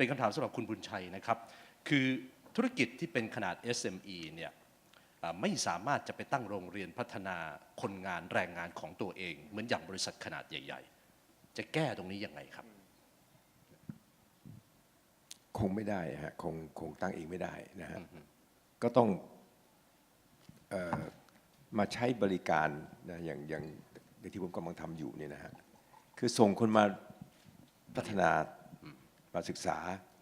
เป็นคำถามสำหรับคุณบุญชัยนะครับ คือธุรกิจที่เป็นขนาด SME เนี่ยอ่าไม่สามารถจะไปตั้งโรงเรียนพัฒนาคนงานแรงงานของตัวเอง เหมือนอย่างบริษัทขนาดใหญ่ ๆ จะแก้ตรงนี้ยังไงครับ คงไม่ได้ฮะคงคงตั้งเองไม่ได้นะฮะก็ต้องเออมาใช้บริการนะอย่างอย่างอย่างที่ผมกำลังทำอยู่เนี่ยนะฮะคือส่งคนมาพัฒนา มาศึกษา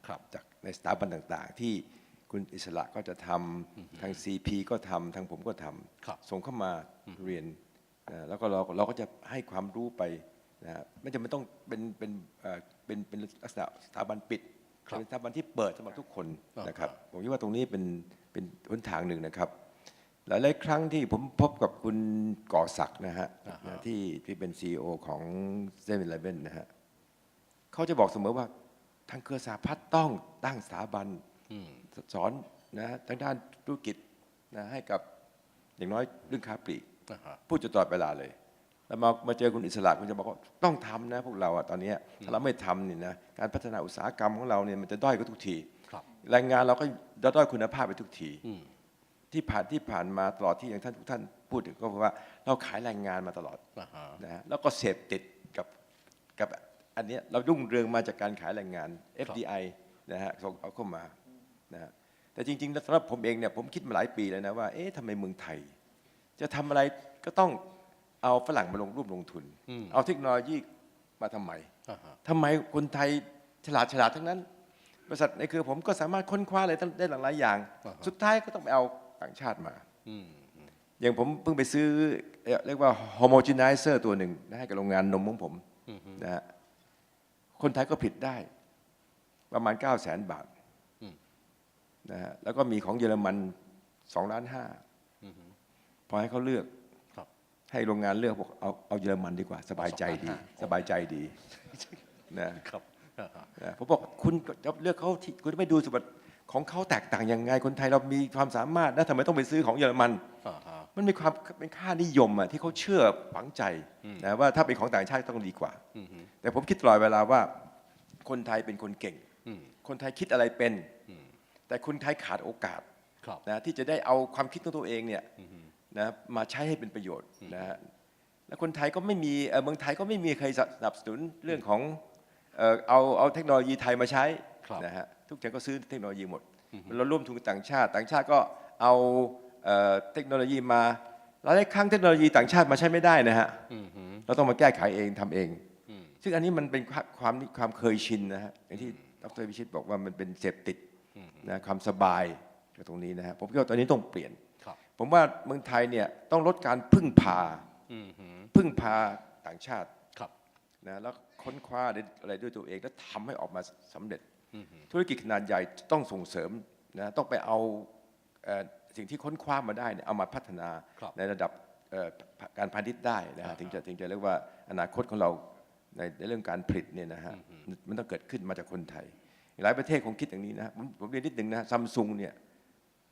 ครับจากในสถาบันต่างๆ ที่คุณอิสระก็จะทำทาง CP ก็ทำทางผมก็ทครับำส่งเข้ามาเรียนนะแล้วก็เราเราก็จะให้ความรู้ไปนะฮะไม่จำเป็นต้องเป็นเป็นเอ่อเป็นเป็นลักษณะสถาบันปิดครับเป็นสถาบันที่เปิดสำหรับทุกคนอ่านนะครับครับผมคิดว่าตรงนี้เป็นเป็นหนทางหนึ่งนะครับ หลายๆครั้งที่ผมพบกับคุณก่อศักดิ์นะฮะนะที่ที่เป็น CEO ของเซเว่นเลเว่นนะฮะเขาจะบอกเสมอว่า ทางเครือสาพัฒน์ต้องตั้งสถาบันอืมสอนนะทางด้านธุรกิจนะให้กับอย่างน้อยเรื่องค้าปลีกอ่าฮะพูดจนตลอดเวลาเลย แล้วมามาเจอคุณอิสระคุณจะบอกว่าต้องทำนะพวกเราอะตอนเนี้ยถ้าเราไม่ทำเนี่ยนะการพัฒนาอุตสาหกรรมของเราเนี่ยมันจะด้อยก็ทุกทีครับแรงงานเราก็จะด้อยคุณภาพไปทุกทีอืมที่ผ่านที่ผ่านมาตลอดที่อย่างท่านทุกท่านพูดถึงก็เพราะว่าเราขายแรงงานมาตลอดอ่าฮะนะฮะแล้วก็เสพติดกับกับ อันเนี้ยเรารุ่งเรืองมาจากการขายแรงงาน FDI นะฮะส่งเอาเข้ามานะฮะแต่จริงๆแล้วสำหรับผมเองเนี่ยผมคิดมาหลายปีแล้วนะว่าเอ๊ะทำไมเมืองไทย จะทำอะไรก็ต้องเอาฝรั่งมาลงร่วมลงทุนอืมเอาเทคโนโลยีมาทำไมอ่าฮะทำไมคนไทยฉลาดฉลาดทั้งนั้นบริษัทในเครือผมก็สามารถค้นคว้าอะไรได้หลากหลายอย่างอ่าฮะสุดท้ายก็ต้องไปเอาต่างชาติมาอืมอย่างผมเพิ่งไปซื้อเอ่อเรียกว่า homogenizer ตัวหนึ่งนะให้กับโรงงานนมของผมอืมนะฮะ คนไทยก็ผิดได้ ประมาณ 9 0 0 0 0 0บาทอืมนะฮะแล้วก็มีของเยอรมัน2ล้านห้าอืมพอให้เขาเลือกครับให้โรงงานเลือกบอกเอาเอาเยอรมันดีกว่า สบายใจดี2,500สบายใจดีนะครับอ่าฮะนะผมบอกคุณจะเลือกเขาที่คุณไม่ดูสิว่าของเขาแตกต่างยังไงคนไทยเรามีความสามารถนะทำไมต้องไปซื้อของเยอรมันอ่าฮะ มันมีความเป็นค่านิยมอะที่เขาเชื่อฝังใจนะว่าถ้าเป็นของต่างชาติต้องดีกว่าอืมแต่ผมคิดตลอดเวลาว่า คนไทยเป็นคนเก่งอืมคนไทยคิดอะไรเป็นอืมแต่คนไทยขาดโอกาสครับนะที่จะได้เอาความคิดของตัวเองเนี่ยอืมนะมาใช้ให้เป็นประโยชน์นะฮะแล้วคนไทยก็ไม่มีเอ่อเมืองไทยก็ไม่มีใครสนับสนุนเรื่องของเอ่อเอาเอาเทคโนโลยีไทยมาใช้ครับนะฮะทุกอย่างก็ซื้อเทคโนโลยีหมดเราร่วมทุนกับต่างชาติ ต่างชาติก็เอา เอ่อเทคโนโลยีมาหลายๆครั้งเทคโนโลยีต่างชาติมาใช้ไม่ได้นะฮะอืมอืมเราต้องมาแก้ไขเองทำเองอืมซึ่งอันนี้มันเป็นความความความเคยชินนะฮะอย่างที่ดรวิชิตบอกว่ามันเป็นเสพติดนะความสบายกับตรงนี้นะฮะผมคิดว่าตอนนี้ต้องเปลี่ยนครับผมว่าเมืองไทยเนี่ยต้องลดการพึ่งพาอืมอืมพึ่งพาต่างชาติครับนะแล้วค้นคว้าอะไรด้วยตัวเองแล้วทำให้ออกมาสำเร็จอืมธุรกิจขนาดใหญ่ต้องส่งเสริมนะต้องไปเอาเอ่อ สิ่งที่ค้นคว้ามาได้เนี่ยเอามาพัฒนาครับในระดับเอ่อการพาณิชย์ได้นะฮะอ่าฮะถึงจะถึงจะเรียกว่าอนาคตของเราในในเรื่องการผลิตเนี่ยนะฮะมันต้องเกิดขึ้นมาจากคนไทย หลายประเทศคงคิดอย่างนี้นะผมผมเรียนนิดหนึ่งนะซัมซุงเนี่ย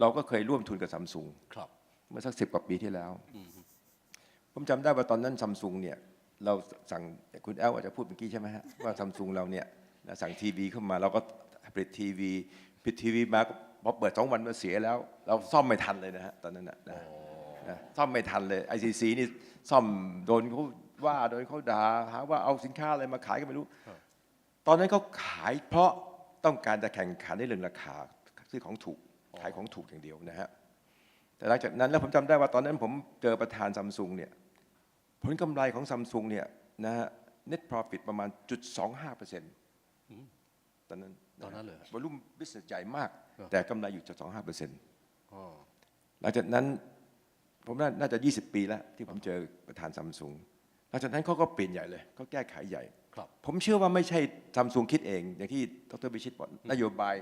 เราก็เคยร่วมทุนกับซัมซุงครับเมื่อสักสิบกว่าปีที่แล้ว ผมจำได้ว่าตอนนั้นซัมซุงเนี่ยเราสั่งคุณแอลอาจจะพูดเมื่อกี้ใช่ไหมฮะว่าซัมซุงเราเนี่ยนะสั่งทีวีเข้ามาเราก็ผลิตทีวีผลิตทีวีมาก็ พอเปิดสองวันมันเสียแล้ว เราซ่อมไม่ทันเลยนะฮะตอนนั้นนะนะนะซ่อมไม่ทันเลย ICC นี่ซ่อมโดนเขาว่าโดนเขาด่าหาว่าเอาสินค้าอะไรมาขายก็ไม่รู้ ตอนนั้นเขาขายเพราะต้องการจะแข่งขันในเรื่องราคาซื้อของถูกขายของถูกอย่างเดียวนะฮะแต่หลังจากนั้นแล้วผมจำได้ว่าตอนนั้นผมเจอประธานซัมซุงเนี่ยผลกำไรของซัมซุงเนี่ยนะฮะ net profit ประมาณจุดสองห้าเปอร์เซ็นต์ตอนนั้น ตอนนั้นเลยวอลุ่มบิสเนสใหญ่มากครับแต่กำไรอยู่จุดสองห้าเปอร์เซ็นต์อ๋อหลังจากนั้นผมน่าน่าจะ 20 ปีแล้ว ที่ผมเจอประธานซัมซุงหลังจากนั้นเขาก็เปลี่ยนใหญ่เลยเขาแก้ไขใหญ่ครับผมเชื่อว่าไม่ใช่ซัมซุงคิดเอง อย่างที่ดรบิชิตบอกนโยบาย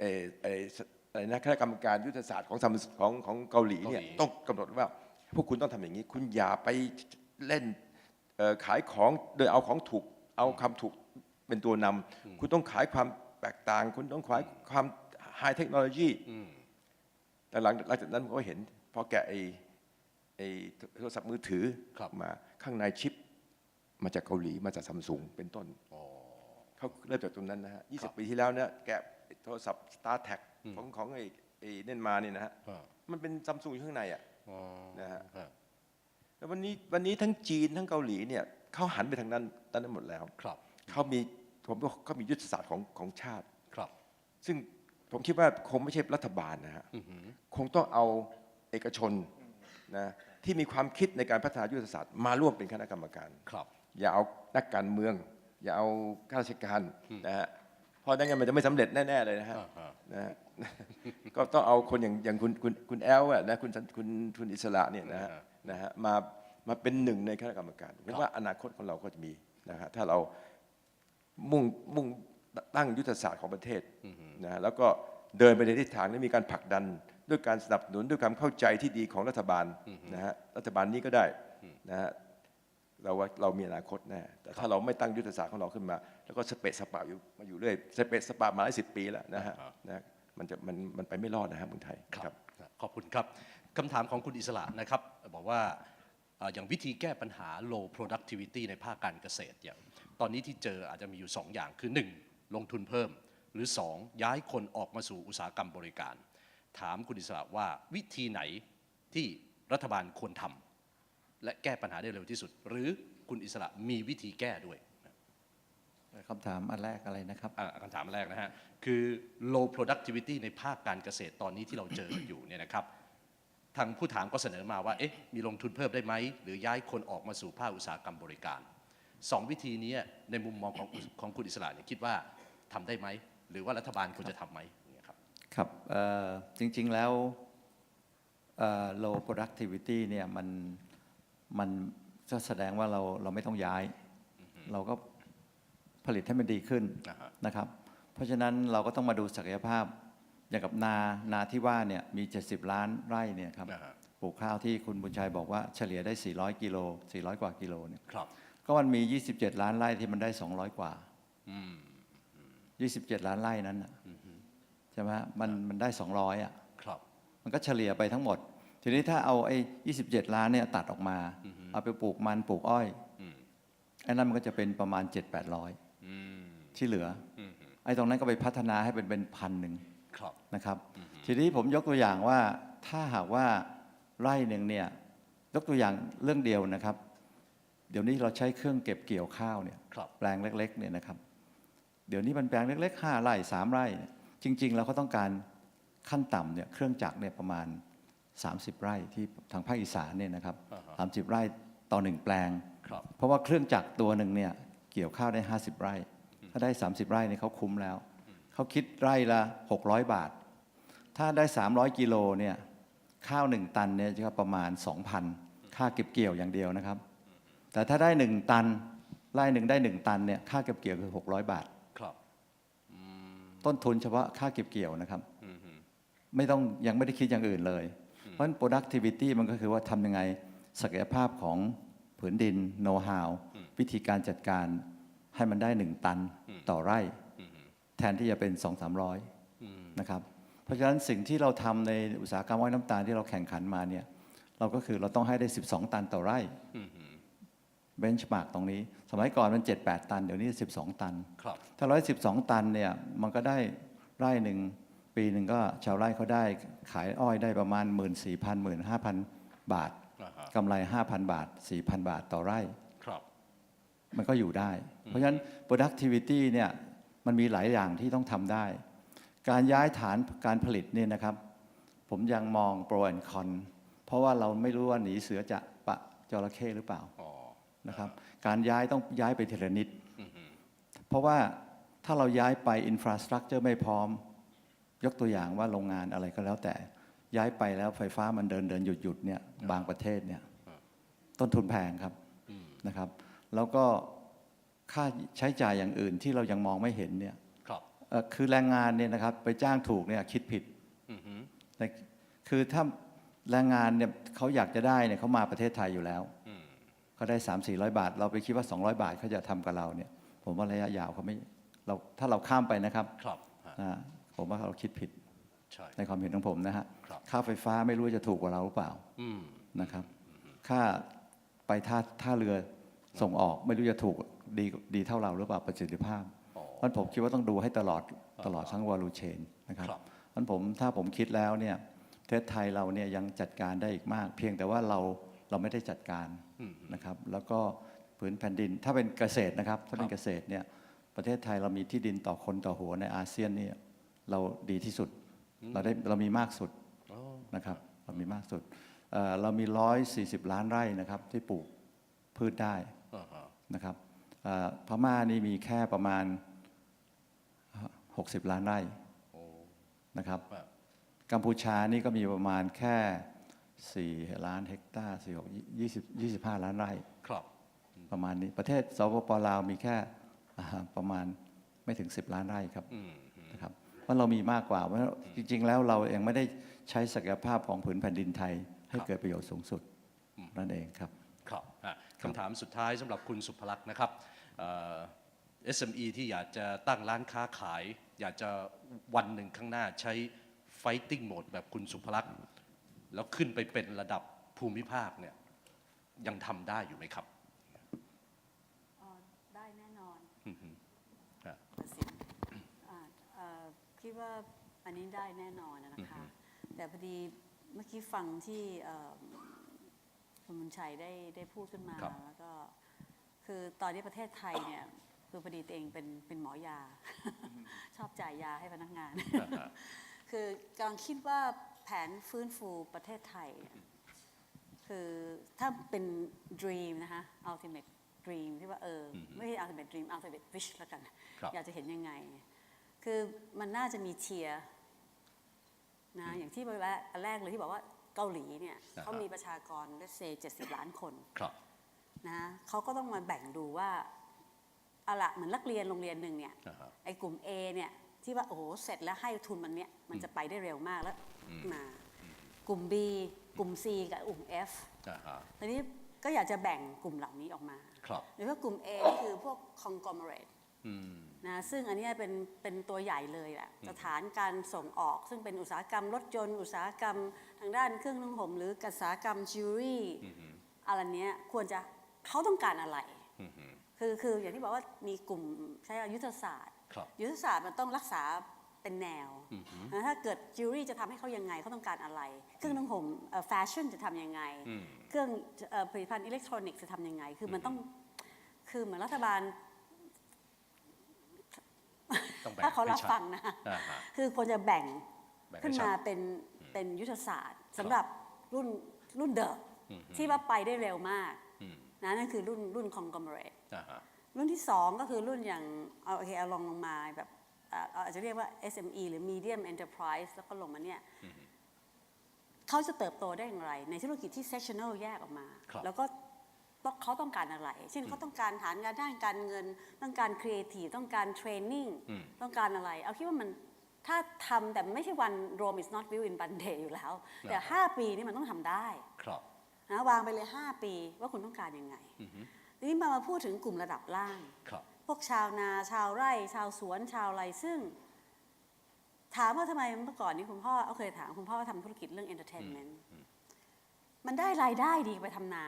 เอ่อเอ่ออะไรนะคณะกรรมการยุทธศาสตร์ของ Samsung ของของเกาหลีเนี่ยเกาหลีต้องกำหนดว่าพวกคุณต้องทำอย่างนี้ คุณอย่าไปเล่นเอ่อขายของโดยเอาของถูกเอาคำถูกเป็นตัวนำคุณต้องขายความ แตกต่าง คุณต้องขายความไฮเทคโนโลยีอืมแต่หลังหลังจากนั้นผมก็เห็นพอแกะไอ้ไอ้โทรศัพท์มือถือครับมาข้างในชิป มาจากเกาหลีมาจากซัมซุงเป็นต้นอ๋อเขาเขาเริ่มจากตรงนั้นนะฮะครับ20ปีที่แล้วเนี่ยแกะโทรศัพท์ Star t a c อืมของของไอ้ไอ้เน่นมาเนี่ยนะฮะอ่ามันเป็นซัมซุงอยู่ข้างในอะอ๋อนะฮะฮะแล้ววันนี้วันนี้ทั้งจีนทั้งเกาหลีเนี่ยเขาหันไปทางนั้นตอนนั้นหมดแล้วครับเขามี ผมว่าเขามียุทธศาสตร์ของของชาติครับ ซึ่งผมคิดว่าคงไม่ใช่รัฐบาลนะฮะอือหือคงต้องเอาเอกชนนะที่มีความคิดในการพัฒนายุทธศาสตร์มาร่วมเป็นคณะกรรมการครับ อย่าเอานักการเมือง อย่าเอาข้าราชการอืมนะฮะเพราะดังนั้นมันจะไม่สำเร็จแน่ๆเลยนะฮะอ่าฮะนะฮะก็ต้องเอาคนอย่างอย่างคุณคุณคุณแอลอะนะคุณคุณคุณอิสระเนี่ยนะฮะนะฮะมามาเป็นหนึ่งในคณะกรรมการผมว่าอนาคตของเราก็จะมีนะฮะถ้าเรา มุ่งมุ่งตั้งยุทธศาสตร์ของประเทศอือหือนะฮะแล้วก็เดินไปในทิศทางและมีการผลักดันด้วยการสนับสนุนด้วยความเข้าใจที่ดีของรัฐบาลนะฮะรัฐบาลนี้ก็ได้นะฮะเราว่าเรามีอนาคตแน่แต่ถ้าเราไม่ตั้งยุทธศาสตร์ของเราขึ้นมา แล้วก็สเปะสปะอยู่มาอยู่เรื่อยสเปะสปะมาหลายสิบปีแล้วนะฮะอ่านะมันจะมันมันไปไม่รอดนะฮะเมืองไทยครับ ขอบคุณครับคำถามของคุณอิสระนะครับ บอกว่าเอ่ออย่างวิธีแก้ปัญหา low productivity ในภาคการเกษตรเนี่ย ตอนนี้ที่เจออาจจะมีอยู่ 2 อย่างคือ 1. ลงทุนเพิ่ม หรือ 2. ย้ายคนออกมาสู่อุตสาหกรรมบริการ ถามคุณอิสระว่าวิธีไหนที่รัฐบาลควรทำและแก้ปัญหาได้เร็วที่สุด หรือคุณอิสระมีวิธีแก้ด้วยคำถามอันแรกอะไรนะครับอะคำถามแรกนะฮะ คือ low productivity ในภาคการเกษตรตอนนี้ที่เราเจอกันอยู่เนี่ยนะครับทางผู้ถามก็เสนอมาว่าเอ๊ะมีลงทุนเพิ่มได้ไหม หรือย้ายคนออกมาสู่ภาคอุตสาหกรรมบริการ สองวิธีนี้ในมุมมองของของคุณอิสระเนี่ยคิดว่าทำได้ไหม หรือว่ารัฐบาลควรจะทำไหมเนี่ยครับครับเอ่อจริงๆแล้วเอ่อ low productivity เนี่ยมันมันจะแสดงว่าเราเราไม่ต้องย้าย เราก็ผลิตให้มันดีขึ้นนะฮะนะครับ เพราะฉะนั้นเราก็ต้องมาดูศักยภาพอย่างกับนานาที่ว่าเนี่ยมี 70 ล้านไร่เนี่ยครับนะฮะปลูกข้าวที่คุณบุญชัยบอกว่าเฉลี่ยได้ 400 กิโล 400 กว่ากิโลเนี่ยครับ ก็มันมี 27 ล้านไร่ที่มันได้ 200 กว่าอืม27 ล้านไร่นั้นน่ะใช่ไหมฮะมันมันได้ 200 อะ ครับ มันก็เฉลี่ยไปทั้งหมด ทีนี้ถ้าเอาไอ้27 ล้านเนี่ยตัดออกมา เอาไปปลูกมันปลูกอ้อยอืมไอ้นั่นมันก็จะเป็นประมาณ 7 800อืมที่เหลืออืมไอ้ตรงนั้นก็ไปพัฒนาให้เป็นเป็นพันหนึ่งครับนะครับ ทีนี้ผมยกตัวอย่างว่าถ้าหากว่าไร่หนึ่งเนี่ยยกตัวอย่างเรื่องเดียวนะครับ เดี๋ยวนี้เราใช้เครื่องเก็บเกี่ยวข้าวเนี่ยครับแปลงเล็กๆเนี่ยนะครับ เดี๋ยวนี้มันแปลงเล็กๆห้าไร่สามไร่เนี่ยจริงๆแล้วเขาต้องการขั้นต่ำเนี่ยเครื่องจักรเนี่ยประมาณ 30 ไร่ที่ทางภาคอีสานเนี่ยนะครับอ่าฮะสามสิบไร่ต่อหนึ่งแปลงครับเพราะว่าเครื่องจักรตัวหนึ่งเนี่ยเกี่ยวข้าวได้ 50 ไร่ ถ้าได้ 30 ไร่เนี่ยเขาคุ้มแล้ว เขาคิดไร่ละ 600 บาท ถ้าได้ 300 กิโลเนี่ยข้าวหนึ่งตันเนี่ยจะประมาณ 2,000 ค่าเก็บเกี่ยวอย่างเดียวนะครับ แต่ถ้าได้1ตันไร่หนึ่งได้1ตันเนี่ยค่าเก็บเกี่ยวคือ600บาท ครับต้นทุนเฉพาะค่าเก็บเกี่ยวนะครับ อืมฮึไม่ต้องยังไม่ได้คิดอย่างอื่นเลย เพราะฉะนั้น productivity มันก็คือว่าทำยังไงศักยภาพของผืนดิน know how วิธีการจัดการให้มันได้หนึ่งตันต่อไร่แทนที่จะเป็น 2 3 0 0นะครับ เพราะฉะนั้นสิ่งที่เราทำในอุตสาหกรรมอ้อยน้ำตาลที่เราแข่งขันมาเนี่ยเราก็คือเราต้องให้ได้ 12 ตันต่อไร่ อืมฮึ เบนช์มาร์กตรงนี้ สมัยก่อนมัน 7-8 ตัน เดี๋ยวนี้ 12 ตันครับถ้า 112 ตันเนี่ยมันก็ได้ไร่หนึ่งปีหนึ่งก็ชาวไร่เขาได้ขายอ้อยได้ประมาณ 1 4 0 0 0 1 5 0 0 0บาทอ่าฮะกำไร 5,000 บาท 4,000 บาทต่อไร่ครับมันก็อยู่ได้ เพราะฉะนั้น productivity เนี่ยมันมีหลายอย่างที่ต้องทำได้ การย้ายฐานการผลิตเนี่ยนะครับ ผมยังมอง pro and con เพราะว่าเราไม่รู้ว่าหนีเสือจะปะจระเข้หรือเปล่าอ๋อ นะครับ การย้ายต้องย้ายไปทีละนิดอืมฮึเพราะว่าถ้าเราย้ายไปอินฟราสตรักเจอร์ไม่พร้อม ยกตัวอย่างว่าโรงงานอะไรก็แล้วแต่ ย้ายไปแล้วไฟฟ้ามันเดินเดินหยุดหยุดเนี่ยบางประเทศเนี่ยต้นทุนแพงครับอืมนะครับ แล้วก็ค่าใช้จ่ายอย่างอื่นที่เรายังมองไม่เห็นเนี่ยครับเอ่อคือแรงงานเนี่ยนะครับไปจ้างถูกเนี่ยคิดผิดอืมฮึแต่คือถ้าแรงงานเนี่ยเขาอยากจะได้เนี่ยเขามาประเทศไทยอยู่แล้วอืม เขาได้3 4 0 0บาท เราไปคิดว่า200บาทเขาจะทำกับเราเนี่ย ผมว่าระยะยาวเขาไม่เราถ้าเราข้ามไปนะครับครับฮะอ่าผมว่าเราคิดผิดใช่ในความเห็นของผมนะฮะครับค่าไฟฟ้าไม่รู้จะถูกกว่าเราหรือเปล่าอืมนะครับค่าไปท่าท่าเรือส่งออกไม่รู้จะถูกดีดีเท่าเราหรือเปล่าประสิทธิภาพอ๋อเพราะผมคิดว่าต้องดูให้ตลอดตลอดทั้งวอลูเชนนะครับครับเพราะผมถ้าผมคิดแล้วเนี่ยประเทศไทยเราเนี่ยยังจัดการได้อีกมาก เพียงแต่ว่าเรา เราไม่ได้จัดการอืมนะครับ แล้วก็ผืนแผ่นดินถ้าเป็นเกษตรนะครับ ถ้าเป็ครันบเกษตรเนี่ยประเทศไทยเรามีที่ดินต่อคนต่อหัวในอาเซียนเนี่ยเราดีที่สุด เราได้เรามีมากสุดอ๋อนะครับ เรามีมากสุดเอ่อเรามี 140 ล้านไร่นะครับ ที่ปลูกพืชได้อ่าฮะนะครับเอ่อพม่านี่มีแค่ประมาณ 60 ล้านไร่โอ้นะครับครับ กัมพูชานี่ก็มีประมาณแค่ 4 ล้านเฮกตาร์4 6 20 25 ล้านไร่ครับประมาณนี้ประเทศสปปลาวมีแค่อ่าประมาณไม่ถึง 10 ล้านไร่ครับอืมอืมนะครับเพราะเรามีมากกว่าเพราะจริง ๆ แล้วเราเองไม่ได้ใช้ศักยภาพของผืนแผ่นดินไทย ให้ครับเกิดประโยชน์สูงสุดนั่นเองครับครับอะคำถามสุดท้ายสำหรับคุณสุภลักษณ์นะครับเอ่อ SME ที่อยากจะตั้งร้านค้าขาย อยากจะวันหนึ่งข้างหน้าใช้ fighting mode แบบคุณสุภลักษณ์ แล้วขึ้นไปเป็นระดับภูมิภาคเนี่ยยังทำได้อยู่ไหมครับอ๋อได้แน่นอนอือฮึครับตัดสินอ่าเอ่อคิดว่าอันนี้ได้แน่นอนนะคะแต่พอดีเมื่อกี้ฟังที่เอ่อคุณบุญชัยได้ได้พูดขึ้นมาครับ แล้วก็คือตอนนี้ประเทศไทยเนี่ยคือพอดีตัวเองเป็นเป็นหมอยา ชอบจ่ายยาให้พนักงานอ่าฮะ คือกำลังคิดว่า แผนฟื้นฟูประเทศไทยเนี่ยคือถ้าเป็น dream นะคะ ultimate dream ที่ว่าเอออไม่ใช่ ultimate dream ultimate wish แล้วกันครับอยากจะเห็นยังไง คือมันน่าจะมีเทียร์นะอย่างที่เวลาอันแรกเลยที่บอกว่าเกาหลีเนี่ยอ่าฮะเขามีประชากรเลเซ70ล้านคนครับนะเขาก็ต้องมาแบ่งดูว่าเอาละเหมือนนักเรียนโรงเรียนหนึ่งเนี่ยอ่าฮะไอ้กลุ่ม A เนี่ยที่ว่าโอ้โหเสร็จแล้วให้ทุนมันเนี่ยมันจะไปได้เร็วมากแล้ว มากลุ่ม B กลุ่ม C กับกลุ่ม F อ่าฮะทีนี้ก็อยากจะแบ่งกลุ่มเหล่านี้ออกมาครับหรือว่ากลุ่ม A นี่คือพวก conglomerate อืมนะซึ่งอันเนี้ยเป็นเป็นตัวใหญ่เลยแหละสถานการส่งออกซึ่งเป็นอุตสาหกรรมรถยนต์อุตสาหกรรมทางด้านเครื่องนุ่งห่มหรืออุตสาหกรรมจิวเวลรี่อะไรเนี้ยควรจะเขาต้องการอะไรอือฮึคือคืออย่างที่บอกว่ามีกลุ่มใช้ยุทธศาสตร์ครับยุทธศาสตร์มันต้องรักษา เป็นแนวนะถ้าเกิดจิวเวลรี่จะทำให้เขายังไงเขาต้องการอะไร เครื่องนุ่งห่มแฟชั่นจะทำยังไงอืมเครื่องเอ่อผลิตภัณฑ์อิเล็กทรอนิกส์จะทำยังไง คือมันต้องคือเหมือนรัฐบาลต้องแบ่งถ้าเขาให้รับชัดฟังนะอ่าฮะคือควรจะแบ่งแบ่งให้ขึ้นชัมาดเป็นเป็นยุทธศาสตร์สำหรับรุ่นรุ่นเดิมที่ว่าไปได้เร็วมากอืมนะนั่นคือรุ่นรุ่น conglomerate อ่าฮะรุ่นที่สองก็คือรุ่นอย่างเอาโอเคเอาลองลงมาแบบเอ่ออาจจะเรียกว่า SME หรือ medium enterprise แล้วก็ลงมาเนี่ยเขาจะเติบโตได้อย่างไร ในธุรกิจที่ sectional แยกออกมาครับแล้วก็ต้องเขาต้องการอะไร เช่นเขาต้องการฐานงานด้านการเงิน ต้องการ creative ต้องการ training อืมต้องการอะไร เอาคิดว่ามันถ้าทำแต่ไม่ใช่วัน Rome is not built in one day อยู่แล้ว แต่ 5 ปีนี่มันต้องทำได้ครับนะวางไปเลย 5 ปีว่าคุณต้องการยังไงอือฮึทีนี้มามาพูดถึงกลุ่มระดับล่างครับ พวกชาวนาชาวไร่ ชาวสวนชาวอะไรซึ่ง ถามว่าทำไมเมื่อก่อนนี้คุณพ่อเอาเคยถามคุณพ่อว่าทำธุรกิจเรื่อง entertainment มันได้รายได้ดีไปทำนา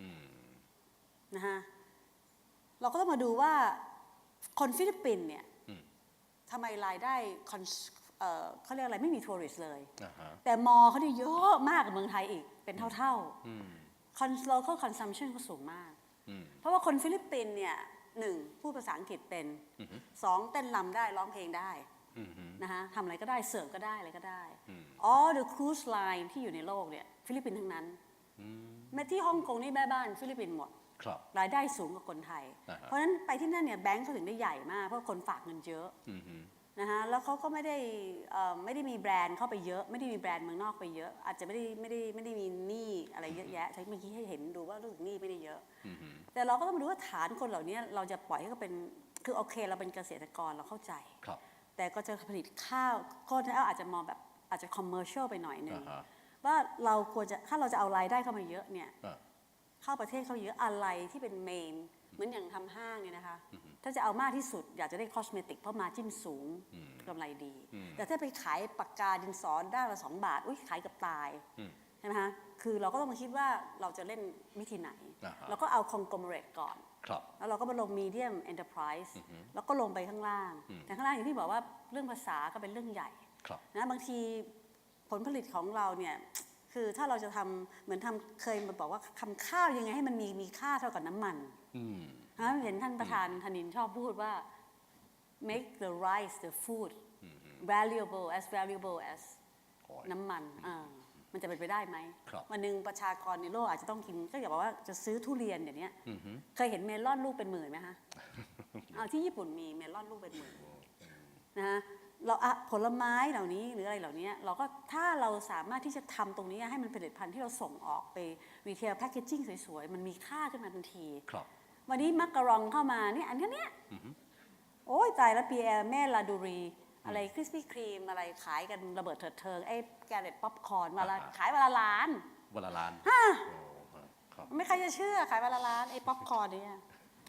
อืมนะฮะเราก็ต้องมาดูว่าคนฟิลิปปินส์เนี่ยอืมทำไมรายได้ cons- เอ่อเขาเรียกอะไรไม่มีทัวริสต์เลยอ่าฮะแต่มอเขาเนี่ยเยอะมากกว่าเมืองไทยอีกเป็นเท่าอืมๆ Con- local consumption เขาสูงมากอืมเพราะว่าคนฟิลิปปินส์เนี่ย หนึ่งพูดภาษาอังกฤษเป็นอือฮึสองเต้นรำได้ร้องเพลงได้อืมฮึนะคะทำอะไรก็ได้เสิร์ฟก็ได้อะไรก็ได้อืมอ๋อ the cruise line ที่อยู่ในโลกเนี่ยฟิลิปปินส์ทั้งนั้นอืมแม้ที่ฮ่องกงนี่แม่บ้านฟิลิปปินส์หมดครับรายได้สูงกว่าคนไทยอ่าฮะเพราะฉะนั้นไปที่นั่นเนี่ยแบงก์เขาถึงได้ใหญ่มากเพราะคนฝากเงินเยอะอืมฮึ นะคะแล้วเขาก็ไม่ได้เอ่อไม่ได้มีแบรนด์เข้าไปเยอะ ไม่ได้มีแบรนด์เมืองนอกไปเยอะ อาจจะไม่ได้ไม่ได้ไม่ได้มีหนี้อะไรเยอะแยะใช้เมื่อกี้ให้เห็นดูว่ารู้สึกหนี้ไม่ได้เยอะอืมฮึแต่เราก็ต้องมาดูว่าฐานคนเหล่านี้เราจะปล่อยให้เขาเป็นคือโอเคเราเป็นเกษตรกรเราเข้าใจครับแต่ก็จะผลิตข้าวก็อาจจะมองแบบอาจจะคอมเมอร์เชียลไปหน่อยหนึ่งอ่าฮะว่าเราควรจะถ้าเราจะเอารายได้เข้ามาเยอะเนี่ยอ่าเข้าประเทศเขาเยอะอะไรที่เป็นเมน เหมือนอย่างทำห้างเนี่ยนะคะ ถ้าจะเอามากที่สุดอยากจะได้คอสเมติกเพราะมาจิ้นสูงกำไรดี แต่ถ้าไปขายปากกาดินสอด้านละสองบาทอุ้ยขายกับตายอืมใช่ไหมคะคือเราก็ต้องมาคิดว่าเราจะเล่นวิธีไหนอ่าฮะเราก็เอาคองกลมเรตก่อนครับแล้วเราก็มาลง medium enterprise แล้วก็ลงไปข้างล่าง แต่ข้างล่างอย่างที่บอกว่าเรื่องภาษาก็เป็นเรื่องใหญ่ครับนะบางทีผลผลิตของเราเนี่ยคือถ้าเราจะทำเหมือนทำเคยมาบอกว่าทำข้าวยังไงให้มันมีมีค่าเท่ากับน้ำมันอืม นะเห็นท่านประธานธนินชอบพูดว่า make the rice the food valuable as valuable as โอ้ยน้ำมันอ่ามันจะเป็นไปได้ไหมครับวันหนึ่งประชากรในโลกอาจจะต้องกิน ก็อย่าบอกว่าจะซื้อทุเรียนเดี๋ยวนี้อือฮึเคยเห็นเมลอนลูกเป็นหมื่นไหมคะเอาที่ญี่ปุ่นมีเมลอนลูกเป็นหมื่นนะฮะเราอะผลไม้เหล่านี้หรืออะไรเหล่านี้เราก็ถ้าเราสามารถที่จะทำตรงนี้ให้มันเป็นผลิตภัณฑ์ที่เราส่งออกไปรีเทลแพคเกจิ้งสวยๆ มันมีค่าขึ้นมาทันทีครับ วันนี้มักกะรองเข้ามาเนี่ยอันเนี้ยเนี่ยโอ้ยตายแล้วปีแอร์แม่ลาดูรี อะไรคริสปี้ครีมอะไรขายกันระเบิดเถิดเทิงไอ้แกเรตป๊อปคอร์นวันละอ่าขายวันละล้านวันละล้านฮะโอ้ครับไม่ใครจะเชื่อขายวันละล้านไอ้ป๊อปคอร์นเนี่ย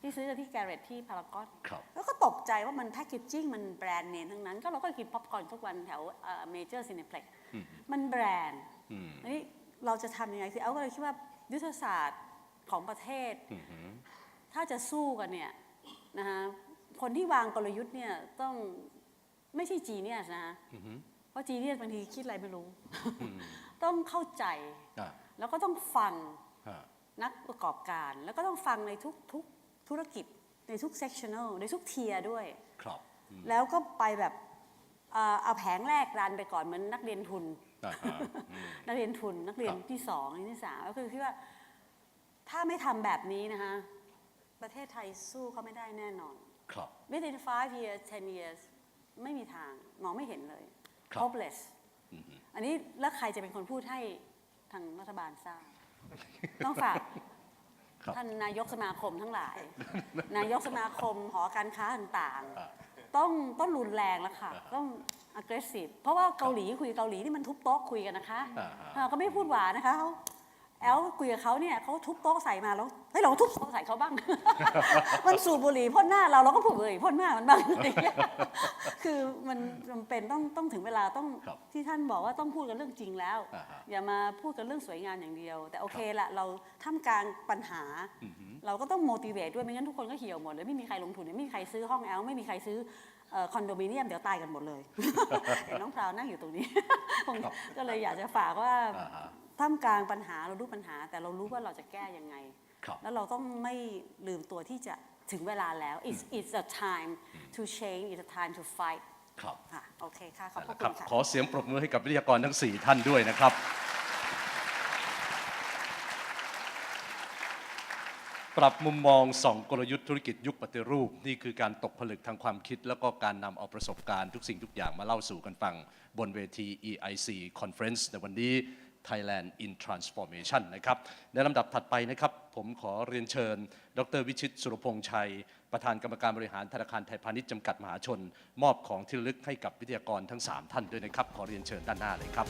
ที่ซื้อกันที่แกเรตที่พารากอนครับแล้วก็ตกใจว่ามันแพคเกจจิ้งมันแบรนด์เนมทั้งนั้น ก็เราก็กินป๊อปคอร์นทุกวันแถวเมเจอร์ซีเนเพล็กมันแบรนด์อืมอันนี้เราจะทำยังไงคือเอาก็เลยคิดว่ายุทธศาสตร์ของประเทศอือหือถ้า จะสู้กันเนี่ยนะคะคนที่วางกลยุทธ์เนี่ยต้องไม่ใช่จีเนียสนะคะอือหือเพราะจีเนียสบางทีคิดอะไรไม่รู้ ต้องเข้าใจอ่าแล้วก็ต้องฟังฮะนักประกอบการ แล้วก็ต้องฟังในทุกทุกธุรกิจในทุกเซ c ชั o น a l ในทุกเทียด้วย ครับอืมแล้วก็ไปแบบเอ่อเอาแผงแรกรันไปก่อนเหมือนนักเรียนทุนอ่าฮะอืมนักเรียนทุนนักเรียนครับที่สองอันที่สามก็คือคิดว่าถ้าไม่ทำแบบนี้นะคะ ประเทศไทยสู้เขาไม่ได้แน่นอน ครับ within five years ten years ไม่มีทางมองไม่เห็นเลย ครับ hopeless อือหืออันนี้แล้วใครจะเป็นคนพูดให้ทางรัฐบาลทราบ ต้องฝากครับท่านนายกสมาคมทั้งหลาย นายกสมาคมหอการค้าต่างอ่าๆ ต้องต้องรุนแรงแล้วค่ะต้อง aggressive เพราะว่าเกาหลีคุยเกาหลีนี่มันทุบโต๊ะคุยกันนะคะอ่าอ่าก็ไม่พูดหวานนะคะเขา แอลคุยกับเขาเนี่ยเขาทุบโต๊ะใส่มาแล้วเฮ้ยเราก็ทุบโต๊ะใส่เขาบ้าง มันสูบบุหรี่พ่นหน้าเราเราก็ผูกบุหรี่พ่นหน้ามันบ้างอะไรอย่างเงี้ยคือมันจำเป็นต้องต้องถึงเวลาต้องครับที่ท่านบอกว่าต้องพูดกันเรื่องจริงแล้ว อ่าฮะอย่ามาพูดกันเรื่องสวยงามอย่างเดียว แต่โอเคละเราท่ามกลางปัญหา อือหือ เราก็ต้อง motivate ด้วยไม่งั้นทุกคนก็เหี่ยวหมดเลยไม่มีใครลงทุนไม่มีใครซื้อห้องแอลไม่มีใครซื้อคอนโดมิเนียมเดี๋ยวตายกันหมดเลย เห็นน้องพราวนั่งอยู่ตรงนี้ ผมครับ ก็เลยอยากจะฝากว่า อ่าฮะ ท่ามกลางปัญหาเรารู้ปัญหา แต่เรารู้ว่าเราจะแก้ยังไงครับแล้วเราต้องไม่ลืมตัวที่จะถึงเวลาแล้ว it's it's a time to change it's a time to fight ครับค่ะโอเคค่ะขอบพนั่ระนแหละคุครับณค่ะขอเสียงปรบมือให้กับวิทยากรทั้ง 4 ท่านด้วยนะครับ ปรับมุมมองส่องกลยุทธ์ธุรกิจยุคปฏิรูป นี่คือการตกผลึกทางความคิด แล้วก็การนำเอาประสบการณ์ทุกสิ่งทุกอย่างมาเล่าสู่กันฟัง บนเวที EIC Conference ในวันนี้ Thailand in Transformation นะครับในลำดับถัดไปนะครับ ผมขอเรียนเชิญ ดรวิชิตสุรพงษ์ชัย ประธานกรรมการบริหารธนาคารไทยพาณิชย์จำกัดมหาชน มอบของที่ระลึกให้กับวิทยากรทั้ง 3 ท่านด้วยนะครับ ขอเรียนเชิญด้านหน้าเลยครับ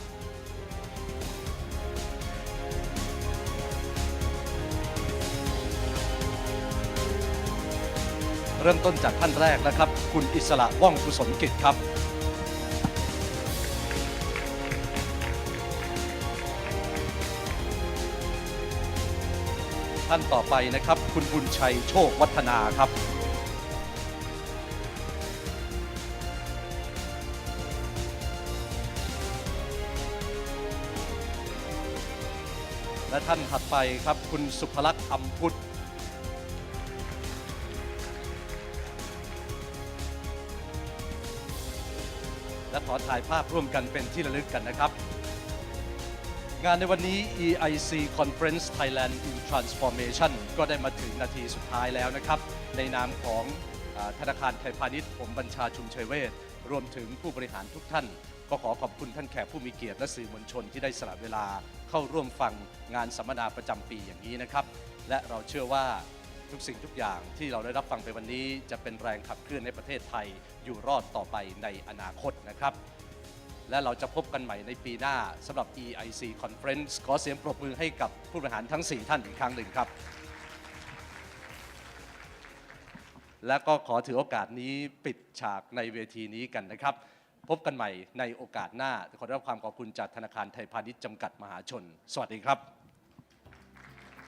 เริ่มต้นจากท่านแรกนะครับ คุณอิสระว่องกุศลกิจครับ ท่านต่อไปนะครับ คุณบุญชัยโชควัฒนาครับ และท่านถัดไปครับคุณสุภลักษณ์อัมพุทธและขอถ่ายภาพร่วมกันเป็นที่ระลึกกันนะครับ งานในวันนี้ EIC Conference Thailand in Transformation ก็ได้มาถึงนาทีสุดท้ายแล้วนะครับ ในนามของอธนาคารไทยพาณิชย์ผมบัญชาชุมชัยเวชรวมถึงผู้บริหารทุกท่าน ก็ขอขอบคุณท่านแขกผู้มีเกียรติและสื่อมวลชนที่ได้สละเวลาเข้าร่วมฟังงานสัมมนาประจำปีอย่างนี้นะครับ และเราเชื่อว่าทุกสิ่งทุกอย่างที่เราได้รับฟังไปวันนี้ จะเป็นแรงขับเคลื่อนในประเทศไทยอยู่รอดต่อไปในอนาคตนะครับ และเราจะพบกันใหม่ในปีหน้าสำหรับ EIC Conference ขอเสียงปรบมือให้กับผู้บริหารทั้ง 4 ท่านอีกครั้งหนึ่งครับ และก็ขอถือโอกาสนี้ปิดฉากในเวทีนี้กันนะครับ พบกันใหม่ในโอกาสหน้า ขอได้รับความขอบคุณจากธนาคารไทยพาณิชย์จำกัดมหาชน สวัสดีครับ